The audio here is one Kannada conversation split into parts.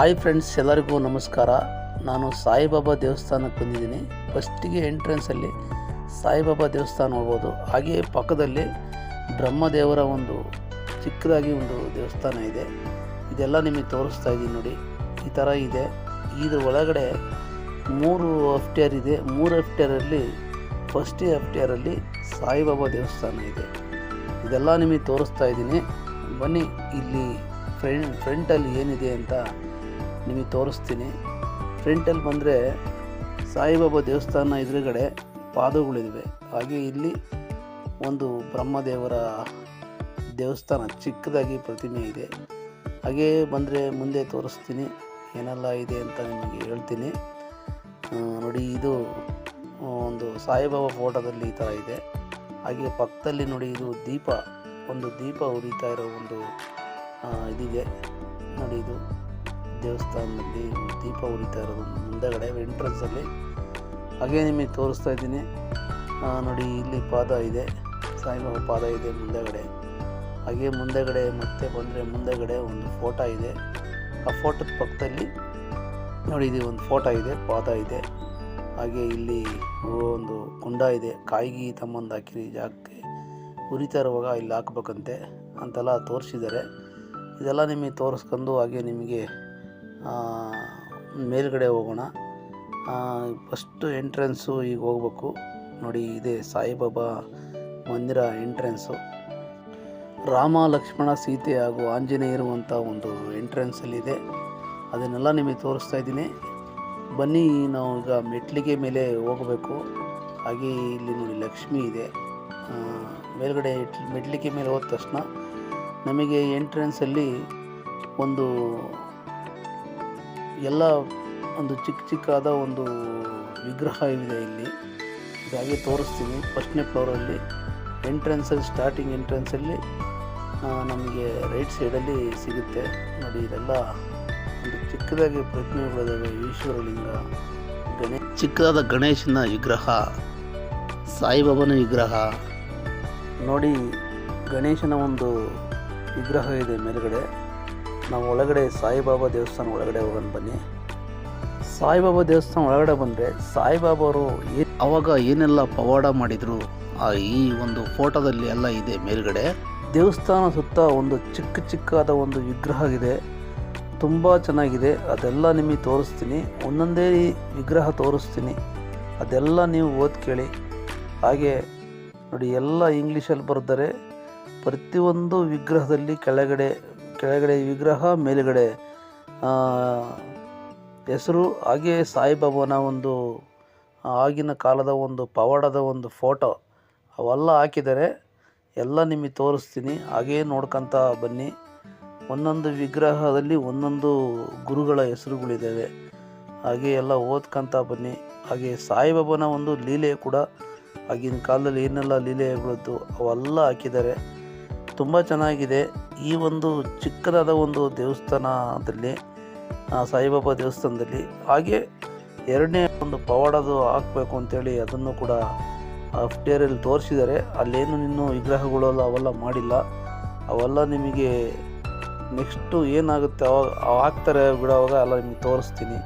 ಹಾಯ್ ಫ್ರೆಂಡ್ಸ್, ಎಲ್ಲರಿಗೂ ನಮಸ್ಕಾರ. ನಾನು ಸಾಯಿಬಾಬಾ ದೇವಸ್ಥಾನಕ್ಕೆ ಬಂದಿದ್ದೀನಿ. ಫಸ್ಟಿಗೆ ಎಂಟ್ರೆನ್ಸಲ್ಲಿ ಸಾಯಿಬಾಬಾ ದೇವಸ್ಥಾನ ನೋಡ್ಬೋದು. ಹಾಗೆಯೇ ಪಕ್ಕದಲ್ಲಿ ಬ್ರಹ್ಮದೇವರ ಒಂದು ಚಿಕ್ಕದಾಗಿ ಒಂದು ದೇವಸ್ಥಾನ ಇದೆ. ಇದೆಲ್ಲ ನಿಮಗೆ ತೋರಿಸ್ತಾ ಇದ್ದೀನಿ ನೋಡಿ. ಈ ಥರ ಇದೆ. ಇದ್ರ ಒಳಗಡೆ ಮೂರು ಹಫ್ಟಿಯರ್ ಇದೆ. ಮೂರು ಹಫ್ಟಿಯರಲ್ಲಿ ಫಸ್ಟ್ ಹಫ್ಟಿಯರಲ್ಲಿ ಸಾಯಿಬಾಬಾ ದೇವಸ್ಥಾನ ಇದೆ. ಇದೆಲ್ಲ ನಿಮಗೆ ತೋರಿಸ್ತಾ ಇದ್ದೀನಿ. ಬನ್ನಿ, ಇಲ್ಲಿ ಫ್ರೆಂಡ್, ಫ್ರಂಟಲ್ಲಿ ಏನಿದೆ ಅಂತ ನಿಮಗೆ ತೋರಿಸ್ತೀನಿ. ಫ್ರಂಟಲ್ಲಿ ಬಂದರೆ ಸಾಯಿಬಾಬಾ ದೇವಸ್ಥಾನ ಎದುರುಗಡೆ ಪಾದಗಳಿವೆ. ಹಾಗೆ ಇಲ್ಲಿ ಒಂದು ಬ್ರಹ್ಮದೇವರ ದೇವಸ್ಥಾನ ಚಿಕ್ಕದಾಗಿ ಪ್ರತಿಮೆ ಇದೆ. ಹಾಗೆ ಬಂದರೆ ಮುಂದೆ ತೋರಿಸ್ತೀನಿ. ಏನೆಲ್ಲ ಇದೆ ಅಂತ ನಿಮಗೆ ಹೇಳ್ತೀನಿ. ನೋಡಿ, ಇದು ಒಂದು ಸಾಯಿಬಾಬಾ ಫೋಟೋದಲ್ಲಿ ಈ ಥರ ಇದೆ. ಹಾಗೆ ಪಕ್ಕದಲ್ಲಿ ನೋಡಿ, ಇದು ದೀಪ, ಒಂದು ದೀಪ ಉರಿತಾ ಇರೋ ಒಂದು ಇದಿದೆ. ನೋಡಿ, ಇದು ದೇವಸ್ಥಾನದಲ್ಲಿ ದೀಪ ಉರಿತಾ ಇರೋದು ಮುಂದೆಗಡೆ ಎಂಟ್ರೆನ್ಸಲ್ಲಿ ಹಾಗೆ ನಿಮಗೆ ತೋರಿಸ್ತಾ ಇದ್ದೀನಿ. ನೋಡಿ, ಇಲ್ಲಿ ಪಾದ ಇದೆ. ಸಾಯಿಬಾಬಾ ಪಾದ ಇದೆ ಮುಂದೆಗಡೆ. ಹಾಗೆ ಮುಂದೆಗಡೆ ಮತ್ತೆ ಬಂದರೆ ಮುಂದೆಗಡೆ ಒಂದು ಫೋಟೋ ಇದೆ. ಆ ಫೋಟೋದ ಪಕ್ಕದಲ್ಲಿ, ನೋಡಿ, ಇದು ಒಂದು ಫೋಟೋ ಇದೆ, ಪಾದ ಇದೆ. ಹಾಗೆ ಇಲ್ಲಿ ಒಂದು ಕುಂಡ ಇದೆ. ಕಾಯಿಗೆ ತಮ್ಮಂದು ಹಾಕಿರಿ ಜಾಗಕ್ಕೆ ಉರಿತಾ ಇರುವಾಗ ಇಲ್ಲಿ ಹಾಕ್ಬೇಕಂತೆ ಅಂತೆಲ್ಲ ತೋರಿಸಿದ್ದಾರೆ. ಇದೆಲ್ಲ ನಿಮಗೆ ತೋರಿಸ್ಕೊಂಡು ಹಾಗೆ ನಿಮಗೆ ಮೇಲ್ಗಡೆ ಹೋಗೋಣ. ಫಸ್ಟು ಎಂಟ್ರೆನ್ಸು ಈಗ ಹೋಗ್ಬೇಕು. ನೋಡಿ, ಇದೆ ಸಾಯಿಬಾಬಾ ಮಂದಿರ ಎಂಟ್ರೆನ್ಸು. ರಾಮ ಲಕ್ಷ್ಮಣ ಸೀತೆ ಹಾಗೂ ಆಂಜನೇಯ ಇರುವಂಥ ಒಂದು ಎಂಟ್ರೆನ್ಸಲ್ಲಿದೆ. ಅದನ್ನೆಲ್ಲ ನಿಮಗೆ ತೋರಿಸ್ತಾ ಇದ್ದೀನಿ. ಬನ್ನಿ, ನಾವು ಈಗ ಮೆಟ್ಲಿಗೆ ಮೇಲೆ ಹೋಗಬೇಕು. ಹಾಗೆ ಇಲ್ಲಿ ನೋಡಿ ಲಕ್ಷ್ಮಿ ಇದೆ. ಮೇಲುಗಡೆ ಮೆಟ್ಲಿಗೆ ಮೇಲೆ ಹೋದ ತಕ್ಷಣ ನಮಗೆ ಎಂಟ್ರೆನ್ಸಲ್ಲಿ ಒಂದು ಎಲ್ಲ ಒಂದು ಚಿಕ್ಕ ಚಿಕ್ಕಾದ ಒಂದು ವಿಗ್ರಹ ಇದೆ ಇಲ್ಲಿ. ಹಾಗೆ ತೋರಿಸ್ತೀನಿ. ಫಸ್ಟ್ನೇ ಫ್ಲೋರಲ್ಲಿ ಎಂಟ್ರೆನ್ಸಲ್ಲಿ ಸ್ಟಾರ್ಟಿಂಗ್ ಎಂಟ್ರೆನ್ಸಲ್ಲಿ ನಮಗೆ ರೈಟ್ ಸೈಡಲ್ಲಿ ಸಿಗುತ್ತೆ. ನೋಡಿ, ಇದೆಲ್ಲ ಒಂದು ಚಿಕ್ಕದಾಗಿ ಪ್ರತಿಮೆಗಳಿದ್ದಾವೆ ಈಶ್ವರಲಿಂಗ, ಗಣೇಶ, ಚಿಕ್ಕದಾದ ಗಣೇಶನ ವಿಗ್ರಹ, ಸಾಯಿಬಾಬನ ವಿಗ್ರಹ. ನೋಡಿ, ಗಣೇಶನ ಒಂದು ವಿಗ್ರಹ ಇದೆ ಮೇಲ್ಗಡೆ. ನಾವು ಒಳಗಡೆ ಸಾಯಿಬಾಬಾ ದೇವಸ್ಥಾನ ಒಳಗಡೆ ಹೋಗೋಣ ಬನ್ನಿ. ಸಾಯಿಬಾಬಾ ದೇವಸ್ಥಾನ ಒಳಗಡೆ ಬಂದರೆ ಸಾಯಿಬಾಬಾ ಅವರು ಏ ಅವಾಗ ಏನೆಲ್ಲ ಪವಾಡ ಮಾಡಿದರು? ಆ ಈ ಒಂದು ಫೋಟೋದಲ್ಲಿ ಎಲ್ಲ ಇದೆ ಮೇಲ್ಗಡೆ. ದೇವಸ್ಥಾನ ಸುತ್ತ ಒಂದು ಚಿಕ್ಕ ಚಿಕ್ಕದಾದ ಒಂದು ವಿಗ್ರಹ ಇದೆ. ತುಂಬ ಚೆನ್ನಾಗಿದೆ. ಅದೆಲ್ಲ ನಿಮಗೆ ತೋರಿಸ್ತೀನಿ. ಒಂದೊಂದೇ ವಿಗ್ರಹ ತೋರಿಸ್ತೀನಿ. ಅದೆಲ್ಲ ನೀವು ಓದ್ ಕೇಳಿ. ಹಾಗೆ ನೋಡಿ ಎಲ್ಲ ಇಂಗ್ಲೀಷಲ್ಲಿ ಬರೆದರೆ ಪ್ರತಿಯೊಂದು ವಿಗ್ರಹದಲ್ಲಿ ಕೆಳಗಡೆ ಕೆಳಗಡೆ ವಿಗ್ರಹ, ಮೇಲುಗಡೆ ಹೆಸರು, ಹಾಗೆ ಸಾಯಿಬಾಬಾನ ಒಂದು ಆಗಿನ ಕಾಲದ ಒಂದು ಪವಾಡದ ಒಂದು ಫೋಟೋ ಅವೆಲ್ಲ ಹಾಕಿದ್ದಾರೆ. ಎಲ್ಲ ನಿಮಗೆ ತೋರಿಸ್ತೀನಿ. ಹಾಗೇ ನೋಡ್ಕೊತ ಬನ್ನಿ. ಒಂದೊಂದು ವಿಗ್ರಹದಲ್ಲಿ ಒಂದೊಂದು ಗುರುಗಳ ಹೆಸರುಗಳಿದ್ದಾವೆ. ಹಾಗೆ ಎಲ್ಲ ಓದ್ಕೊಂತ ಬನ್ನಿ. ಹಾಗೆ ಸಾಯಿಬಾಬಾನ ಒಂದು ಲೀಲೆ ಕೂಡ ಆಗಿನ ಕಾಲದಲ್ಲಿ ಏನೆಲ್ಲ ಲೀಲೆಗಳಿದ್ದು ಅವೆಲ್ಲ ಹಾಕಿದ್ದಾರೆ. ತುಂಬ ಚೆನ್ನಾಗಿದೆ. ಈ ಒಂದು ಚಿಕ್ಕದಾದ ಒಂದು ದೇವಸ್ಥಾನದಲ್ಲಿ ಸಾಯಿಬಾಬಾ ದೇವಸ್ಥಾನದಲ್ಲಿ ಹಾಗೆ ಎರಡನೇ ಒಂದು ಪವಾಡದು ಹಾಕಬೇಕು ಅಂತೇಳಿ ಅದನ್ನು ಕೂಡ ಅಫ್ಟೇರಲ್ಲಿ ತೋರಿಸಿದ್ದಾರೆ. ಅಲ್ಲೇನು ಇನ್ನೂ ವಿಗ್ರಹಗಳೆಲ್ಲ ಅವೆಲ್ಲ ಮಾಡಿಲ್ಲ. ಅವೆಲ್ಲ ನಿಮಗೆ ನೆಕ್ಸ್ಟು ಏನಾಗುತ್ತೆ ಅವಾಗ, ಅವ್ ಹಾಕ್ತಾರೆ ಬಿಡೋವಾಗ ಎಲ್ಲ ನಿಮಗೆ ತೋರಿಸ್ತೀನಿ.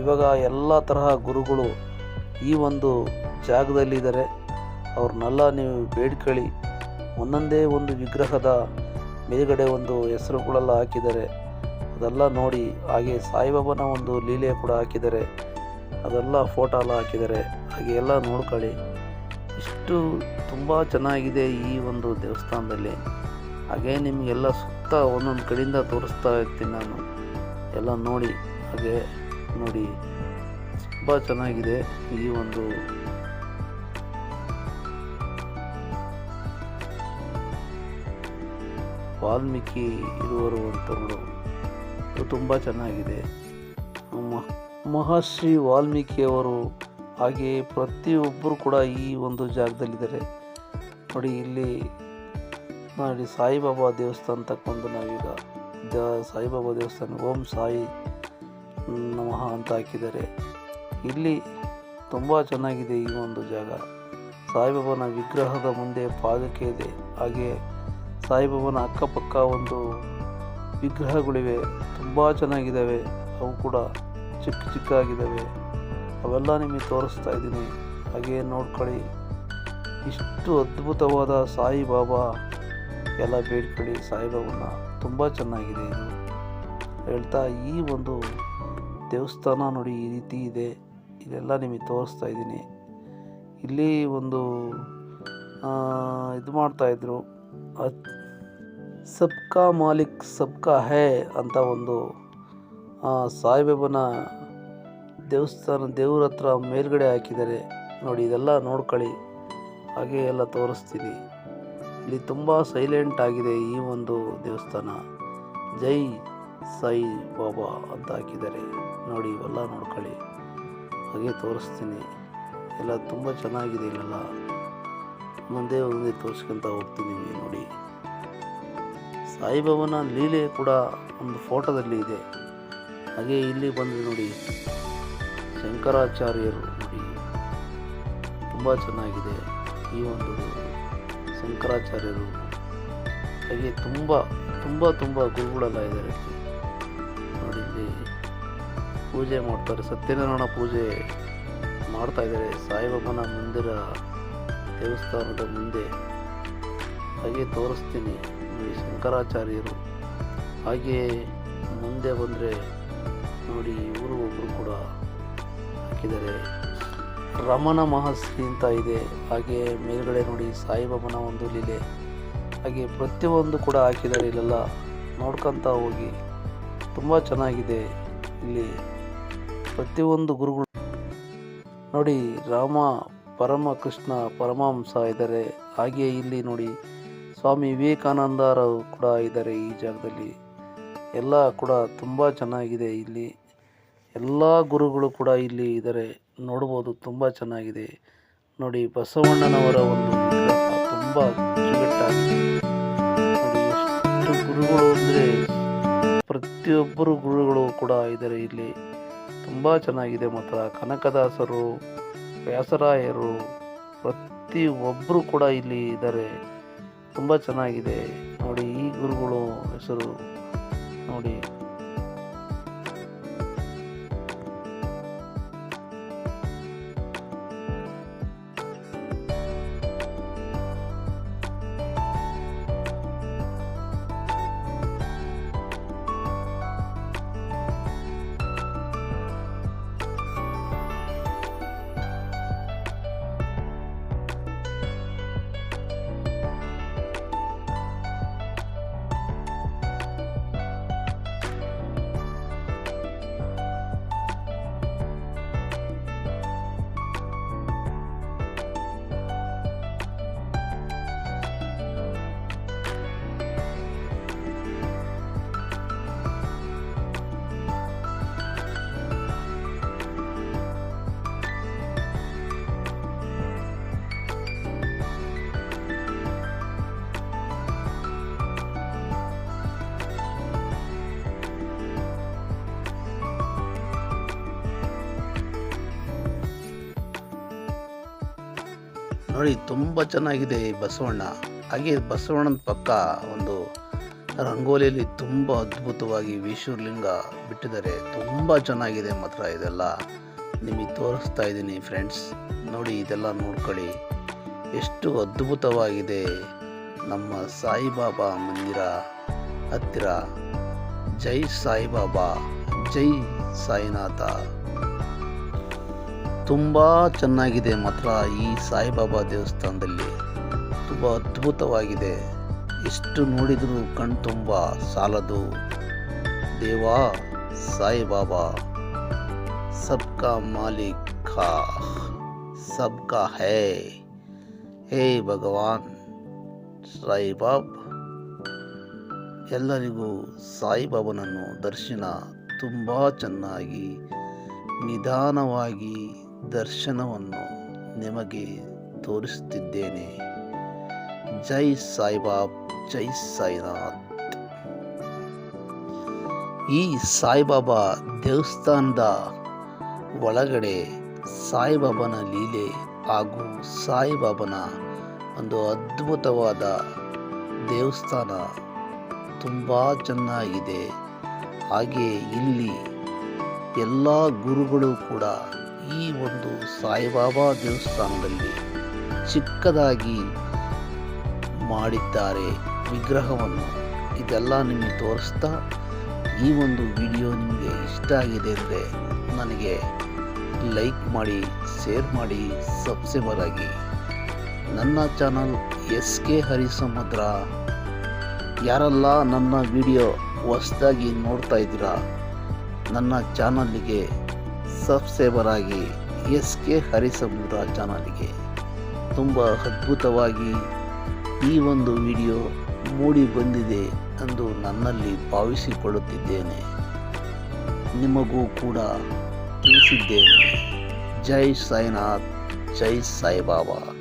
ಇವಾಗ ಎಲ್ಲ ತರಹ ಗುರುಗಳು ಈ ಒಂದು ಜಾಗದಲ್ಲಿದ್ದಾರೆ. ಅವ್ರನ್ನೆಲ್ಲ ನೀವು ಬೇಡ್ಕೊಳ್ಳಿ. ಒಂದೊಂದೇ ಒಂದು ವಿಗ್ರಹದ ಮೇಲ್ಗಡೆ ಒಂದು ಹೆಸರುಗಳೆಲ್ಲ ಹಾಕಿದ್ದಾರೆ. ಅದೆಲ್ಲ ನೋಡಿ ಹಾಗೆ ಸಾಯಿಬಾಬಾನ ಒಂದು ಲೀಲೆ ಕೂಡ ಹಾಕಿದ್ದಾರೆ. ಅದೆಲ್ಲ ಫೋಟೋ ಎಲ್ಲ ಹಾಕಿದ್ದಾರೆ. ಹಾಗೆ ಎಲ್ಲ ನೋಡ್ಕೊಳ್ಳಿ. ಇಷ್ಟು ತುಂಬ ಚೆನ್ನಾಗಿದೆ ಈ ಒಂದು ದೇವಸ್ಥಾನದಲ್ಲಿ. ಹಾಗೆ ನಿಮಗೆಲ್ಲ ಸುತ್ತ ಒಂದೊಂದು ಕಡೆಯಿಂದ ತೋರಿಸ್ತಾ ಇರ್ತೀನಿ ನಾನು. ಎಲ್ಲ ನೋಡಿ, ಹಾಗೆ ನೋಡಿ. ತುಂಬ ಚೆನ್ನಾಗಿದೆ ಈ ಒಂದು ವಾಲ್ಮೀಕಿ ಇರುವರು ಅಂತವರು ಅದು ತುಂಬ ಚೆನ್ನಾಗಿದೆ. ಮಹರ್ಷಿ ವಾಲ್ಮೀಕಿಯವರು ಹಾಗೆ ಪ್ರತಿಯೊಬ್ಬರು ಕೂಡ ಈ ಒಂದು ಜಾಗದಲ್ಲಿದ್ದಾರೆ. ನೋಡಿ, ಇಲ್ಲಿ ನೋಡಿ, ಸಾಯಿಬಾಬಾ ದೇವಸ್ಥಾನ ತಕ್ಕೊಂಡು ನಾವೀಗ ದ, ಸಾಯಿಬಾಬಾ ದೇವಸ್ಥಾನ ಓಂ ಸಾಯಿ ನಮಃ ಅಂತ ಹಾಕಿದ್ದಾರೆ. ಇಲ್ಲಿ ತುಂಬ ಚೆನ್ನಾಗಿದೆ ಈ ಒಂದು ಜಾಗ. ಸಾಯಿಬಾಬಾನ ವಿಗ್ರಹದ ಮುಂದೆ ಪಾದಕೆ ಇದೆ. ಹಾಗೆ ಸಾಯಿಬಾಬಾನ ಅಕ್ಕಪಕ್ಕ ಒಂದು ವಿಗ್ರಹಗಳಿವೆ. ತುಂಬ ಚೆನ್ನಾಗಿದ್ದಾವೆ. ಅವು ಕೂಡ ಚಿಕ್ಕ ಚಿಕ್ಕಾಗಿದ್ದಾವೆ ಅವೆಲ್ಲ ನಿಮಗೆ ತೋರಿಸ್ತಾ ಇದ್ದೀನಿ. ಹಾಗೆ ನೋಡ್ಕೊಳ್ಳಿ. ಇಷ್ಟು ಅದ್ಭುತವಾದ ಸಾಯಿಬಾಬಾ. ಎಲ್ಲ ಬೇಡ್ಕೊಳ್ಳಿ. ಸಾಯಿಬಾಬನ ತುಂಬ ಚೆನ್ನಾಗಿದೆ ಹೇಳ್ತಾ ಈ ಒಂದು ದೇವಸ್ಥಾನ ನೋಡಿ ಈ ರೀತಿ ಇದೆ. ಇದೆಲ್ಲ ನಿಮಗೆ ತೋರಿಸ್ತಾ ಇದ್ದೀನಿ. ಇಲ್ಲಿ ಒಂದು ಇದು ಮಾಡ್ತಾಯಿದ್ರು ಸಬ್ಕಾ ಮಾಲಿಕ್, ಸಬ್ಕಾ ಹೇ ಅಂತ ಒಂದು ಸಾಯಿಬಾಬನ ದೇವಸ್ಥಾನ, ದೇವ್ರ ಹತ್ರ ಮೇಲ್ಗಡೆ ಹಾಕಿದ್ದಾರೆ. ನೋಡಿ, ಇದೆಲ್ಲ ನೋಡ್ಕೊಳ್ಳಿ. ಹಾಗೆ ಎಲ್ಲ ತೋರಿಸ್ತೀನಿ. ಇಲ್ಲಿ ತುಂಬ ಸೈಲೆಂಟ್ ಆಗಿದೆ ಈ ಒಂದು ದೇವಸ್ಥಾನ. ಜೈ ಸಾಯಿ ಬಾಬಾ ಅಂತ ಹಾಕಿದ್ದಾರೆ. ನೋಡಿ, ಇವೆಲ್ಲ ನೋಡ್ಕೊಳ್ಳಿ. ಹಾಗೆ ತೋರಿಸ್ತೀನಿ. ಎಲ್ಲ ತುಂಬ ಚೆನ್ನಾಗಿದೆ ಇಲ್ಲೆಲ್ಲ. ಮುಂದೆ ಒಂದೇ ತೋರಿಸ್ಕೊಂತ ಹೋಗ್ತೀನಿ ನೋಡಿ. ಸಾಯಿಬಾಬನ ಲೀಲೆ ಕೂಡ ಒಂದು ಫೋಟೋದಲ್ಲಿ ಇದೆ. ಹಾಗೆ ಇಲ್ಲಿ ಬಂದು ನೋಡಿ, ಶಂಕರಾಚಾರ್ಯರು ನೋಡಿ. ತುಂಬ ಚೆನ್ನಾಗಿದೆ ಈ ಒಂದು ಶಂಕರಾಚಾರ್ಯರು. ಹಾಗೆ ತುಂಬ ತುಂಬ ತುಂಬ ಗುರುಗಳೆಲ್ಲ ಇದ್ದಾರೆ ನೋಡಿ, ಇಲ್ಲಿ ಪೂಜೆ ಮಾಡ್ತಾರೆ. ಸತ್ಯನಾರಾಯಣ ಪೂಜೆ ಮಾಡ್ತಾ ಇದ್ದಾರೆ. ಸಾಯಿಬಾಬನ ಮಂದಿರ ದೇವಸ್ಥಾನದ ಮುಂದೆ. ಹಾಗೆ ತೋರಿಸ್ತೀನಿ. ನೋಡಿ ಶಂಕರಾಚಾರ್ಯರು. ಹಾಗೆಯೇ ಮುಂದೆ ಬಂದರೆ ನೋಡಿ ಇವರು ಒಬ್ಬರು ಕೂಡ ಹಾಕಿದ್ದಾರೆ. ರಮಣ ಮಹರ್ಷಿ ಅಂತ ಇದೆ. ಹಾಗೆ ಮೇಲ್ಗಡೆ ನೋಡಿ ಸಾಯಿಬಾಬನ ಒಂದು ಲೀಲೆ. ಹಾಗೆ ಪ್ರತಿಯೊಂದು ಕೂಡ ಹಾಕಿದ್ದಾರೆ ಇಲ್ಲೆಲ್ಲ. ನೋಡ್ಕೊತಾ ಹೋಗಿ ತುಂಬ ಚೆನ್ನಾಗಿದೆ ಇಲ್ಲಿ ಪ್ರತಿಯೊಂದು ಗುರುಗಳು. ನೋಡಿ ರಾಮ, ಪರಮ ಕೃಷ್ಣ ಪರಮಹಂಸ ಇದ್ದಾರೆ. ಹಾಗೆ ಇಲ್ಲಿ ನೋಡಿ ಸ್ವಾಮಿ ವಿವೇಕಾನಂದರು ಕೂಡ ಇದ್ದಾರೆ ಈ ಜಾಗದಲ್ಲಿ. ಎಲ್ಲ ಕೂಡ ತುಂಬ ಚೆನ್ನಾಗಿದೆ ಇಲ್ಲಿ. ಎಲ್ಲ ಗುರುಗಳು ಕೂಡ ಇಲ್ಲಿ ಇದ್ದಾರೆ. ನೋಡ್ಬೋದು ತುಂಬ ಚೆನ್ನಾಗಿದೆ. ನೋಡಿ ಬಸವಣ್ಣನವರ ಒಂದು ತುಂಬ ಗುರುಗಳು ಅಂದರೆ ಪ್ರತಿಯೊಬ್ಬರು ಗುರುಗಳು ಕೂಡ ಇದ್ದಾರೆ ಇಲ್ಲಿ. ತುಂಬ ಚೆನ್ನಾಗಿದೆ ಮಾತ್ರ. ಕನಕದಾಸರು, ವ್ಯಾಸರಾಯರು ಪ್ರತಿ ಒಬ್ಬರು ಕೂಡ ಇಲ್ಲಿ ಇದ್ದಾರೆ. ತುಂಬ ಚೆನ್ನಾಗಿದೆ. ನೋಡಿ ಈ ಗುರುಗಳು ಹೆಸರು ನೋಡಿ. ನೋಡಿ, ತುಂಬ ಚೆನ್ನಾಗಿದೆ ಈ ಬಸವಣ್ಣ. ಹಾಗೆ ಬಸವಣ್ಣನ ಪಕ್ಕ ಒಂದು ರಂಗೋಲಿಯಲ್ಲಿ ತುಂಬ ಅದ್ಭುತವಾಗಿ ವಿಶ್ವಲಿಂಗ ಬಿಟ್ಟಿದ್ದಾರೆ. ತುಂಬ ಚೆನ್ನಾಗಿದೆ ಮಾತ್ರ ಇದೆಲ್ಲ. ನಿಮಗೆ ತೋರಿಸ್ತಾ ಇದ್ದೀನಿ ಫ್ರೆಂಡ್ಸ್. ನೋಡಿ, ಇದೆಲ್ಲ ನೋಡ್ಕೊಳ್ಳಿ. ಎಷ್ಟು ಅದ್ಭುತವಾಗಿದೆ. ನಮ್ಮ ಸಾಯಿಬಾಬಾ ಮಂದಿರ ಹತ್ತಿರ. ಜೈ ಸಾಯಿಬಾಬಾ, ಜೈ ಸಾಯಿನಾಥ. ತುಂಬ ಚೆನ್ನಾಗಿದೆ ಮಾತ್ರ ಈ ಸಾಯಿಬಾಬಾ ದೇವಸ್ಥಾನದಲ್ಲಿ. ತುಂಬ ಅದ್ಭುತವಾಗಿದೆ. ಎಷ್ಟು ನೋಡಿದರೂ ಕಣ್ ತುಂಬ ಸಾಲದು. ದೇವಾ, ಸಾಯಿಬಾಬಾ, ಸಬ್ಕಾ ಮಾಲಿಕ್, ಸಬ್ಕಾ ಹೇ ಹೇ ಭಗವಾನ್, ಸಾಯಿಬಾಬ್. ಎಲ್ಲರಿಗೂ ಸಾಯಿಬಾಬನನ್ನು ದರ್ಶನ ತುಂಬ ಚೆನ್ನಾಗಿ ನಿಧಾನವಾಗಿ ದರ್ಶನವನ್ನು ನಿಮಗೆ ತೋರಿಸುತ್ತಿದ್ದೇನೆ. ಜೈ ಸಾಯಿಬಾಬ್, ಜೈ ಸಾಯಿನಾಥ್. ಈ ಸಾಯಿಬಾಬಾ ದೇವಸ್ಥಾನದ ಒಳಗಡೆ ಸಾಯಿಬಾಬನ ಲೀಲೆ ಹಾಗೂ ಸಾಯಿಬಾಬನ ಒಂದು ಅದ್ಭುತವಾದ ದೇವಸ್ಥಾನ ತುಂಬ ಚೆನ್ನಾಗಿದೆ. ಹಾಗೆ ಇಲ್ಲಿ ಎಲ್ಲ ಗುರುಗಳು ಕೂಡ ಈ ಒಂದು ಸಾಯಿಬಾಬಾ ದೇವಸ್ಥಾನದಲ್ಲಿ ಚಿಕ್ಕದಾಗಿ ಮಾಡಿದ್ದಾರೆ ವಿಗ್ರಹವನ್ನು. ಇದೆಲ್ಲ ನಿಮಗೆ ತೋರಿಸ್ತಾ ಈ ಒಂದು ವಿಡಿಯೋ ನಿಮಗೆ ಇಷ್ಟ ಆಗಿದೆ ಅಂದರೆ ನನಗೆ ಲೈಕ್ ಮಾಡಿ, ಶೇರ್ ಮಾಡಿ, ಸಬ್ಸ್ಕ್ರೈಬರ್ ಆಗಿ. ನನ್ನ ಚಾನಲ್ ಎಸ್ ಕೆ ಹರಿಸಮುದ್ರ. ಯಾರೆಲ್ಲ ನನ್ನ ವಿಡಿಯೋ ಹೊಸದಾಗಿ ನೋಡ್ತಾ ಇದ್ದೀರಾ, ನನ್ನ ಚಾನಲ್ಲಿಗೆ ಸಬ್ಸ್ಕ್ರೈಬರ್ ಆಗಿ ಎಸ್ ಕೆ ಹರಿಸಮುದ್ರ ಚಾನಲ್ಗೆ ತುಂಬ ಅದ್ಭುತವಾಗಿ ಈ ಒಂದು ವಿಡಿಯೋ ಮೂಡಿ ಬಂದಿದೆ ಎಂದು ನನ್ನಲ್ಲಿ ಭಾವಿಸಿಕೊಳ್ಳುತ್ತಿದ್ದೇನೆ. ನಿಮಗೂ ಕೂಡ ತಿಳಿಸಿದ್ದೇನೆ. ಜೈ ಸಾಯಿನಾಥ್, ಜೈ ಸಾಯಿಬಾಬಾ.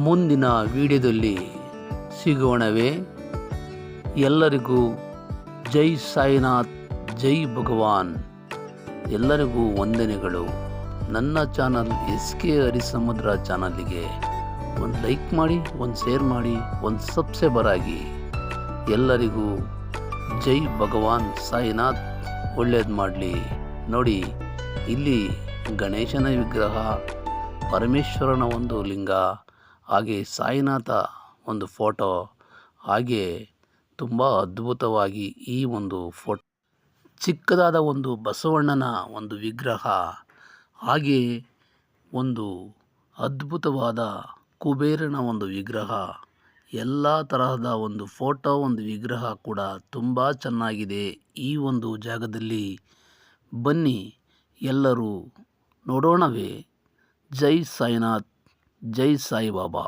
ಮುಂದಿನ ವಿಡಿಯೋದಲ್ಲಿ ಸಿಗೋಣವೇ. ಎಲ್ಲರಿಗೂ ಜೈ ಸಾಯಿನಾಥ್, ಜೈ ಭಗವಾನ್. ಎಲ್ಲರಿಗೂ ವಂದನೆಗಳು. ನನ್ನ ಚಾನಲ್ ಎಸ್ ಕೆ ಹರಿಸಮುದ್ರ ಚಾನಲ್ಲಿಗೆ ಒಂದು ಲೈಕ್ ಮಾಡಿ, ಒಂದು ಶೇರ್ ಮಾಡಿ, ಒಂದು ಸಬ್ಸ್ಕ್ರೈಬರ್ ಆಗಿ. ಎಲ್ಲರಿಗೂ ಜೈ ಭಗವಾನ್ ಸಾಯಿನಾಥ್. ಒಳ್ಳೇದು ಮಾಡಲಿ. ನೋಡಿ, ಇಲ್ಲಿ ಗಣೇಶನ ವಿಗ್ರಹ, ಪರಮೇಶ್ವರನ ಒಂದು ಲಿಂಗ ಹಾಗೆ ಸಾಯಿನಾಥ ಒಂದು ಫೋಟೋ. ಹಾಗೆ ತುಂಬ ಅದ್ಭುತವಾಗಿ ಈ ಒಂದು ಫೋಟೋ, ಚಿಕ್ಕದಾದ ಒಂದು ಬಸವಣ್ಣನ ಒಂದು ವಿಗ್ರಹ. ಹಾಗೆ ಒಂದು ಅದ್ಭುತವಾದ ಕುಬೇರನ ಒಂದು ವಿಗ್ರಹ. ಎಲ್ಲ ತರಹದ ಒಂದು ಫೋಟೋ, ಒಂದು ವಿಗ್ರಹ ಕೂಡ ತುಂಬ ಚೆನ್ನಾಗಿದೆ ಈ ಒಂದು ಜಾಗದಲ್ಲಿ. ಬನ್ನಿ ಎಲ್ಲರೂ ನೋಡೋಣವೇ. ಜೈ ಸಾಯಿನಾಥ್. ಜೈ ಸಾಯಿಬಾಬಾ